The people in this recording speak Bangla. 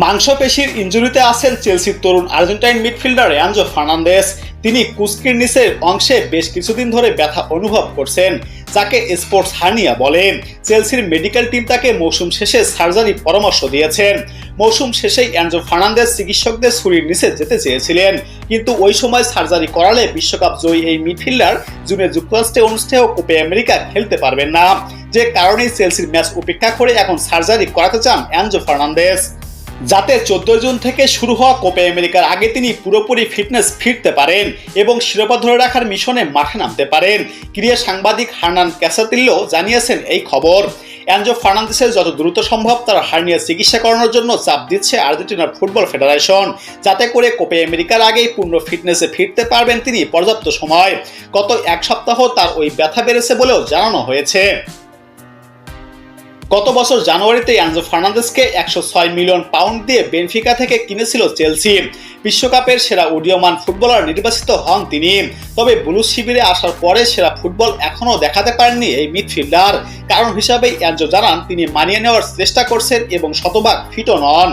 মাংসপেশির ইঞ্জুরিতে আছেন চেলসির তরুণ আর্জেন্টাইন মিডফিল্ডার অ্যাঞ্জো ফার্নান্দেস। তিনি কুস্কির নিচের অংশে বেশ কিছুদিন ধরে ব্যথা অনুভব করছেন, যাকে স্পোর্টস হার্নিয়া বলে চেলসির মেডিকেল টিম তাকে মৌসুম শেষে সার্জারি পরামর্শ দিয়েছেন। মৌসুম শেষেই অ্যাঞ্জো ফার্নান্দেস চিকিৎসকদের ছুরির নিচে যেতে চেয়েছিলেন। কিন্তু ওই সময় সার্জারি করালে বিশ্বকাপ জয়ী এই মিডফিল্ডার জুনে যুক্তরাষ্ট্রে অনুষ্ঠেয় কোপে আমেরিকা খেলতে পারবেন না। যে কারণেই চেলসির ম্যাচ উপেক্ষা করে এখন সার্জারি করাতে চান অ্যাঞ্জো ফার্নান্দেস। যাতে চোদ্দ জুন থেকে শুরু হওয়া কোপে আমেরিকার আগে তিনি পুরোপুরি ফিটনেস ফিরতে পারেন এবং শিরোপা ধরে রাখার মিশনে মাঠে নামতে পারেন। ক্রীড়া সাংবাদিক হার্নান ক্যাসাতিল্লো জানিয়েছেন এই খবর। অ্যাঞ্জো ফার্নান্দেসের যত দ্রুত সম্ভব তার হার্নিয়া চিকিৎসা করানোর জন্য চাপ দিচ্ছে আর্জেন্টিনার ফুটবল ফেডারেশন। যাতে করে কোপে আমেরিকার আগেই পূর্ণ ফিটনেসে ফিরতে পারবেন তিনি পর্যাপ্ত সময়। গত এক সপ্তাহ তার ওই ব্যথা বেড়েছে বলেও জানানো হয়েছে। গত বছর জানুয়ারিতে অ্যাঞ্জো ফার্নান্দেসকে একশো ছয় মিলিয়ন পাউন্ড দিয়ে বেনফিকা থেকে কিনেছিল চেলসি। বিশ্বকাপের সেরা উদীয়মান ফুটবলার নির্বাচিত হন তিনি। তবে ব্লু শিবিরে আসার পরে সেরা ফুটবল এখনও দেখাতে পারেননি এই মিডফিল্ডার। কারণ হিসাবেই অ্যাঞ্জো জানান, তিনি মানিয়ে নেওয়ার চেষ্টা করছেন এবং শতভাগ ফিটও নন।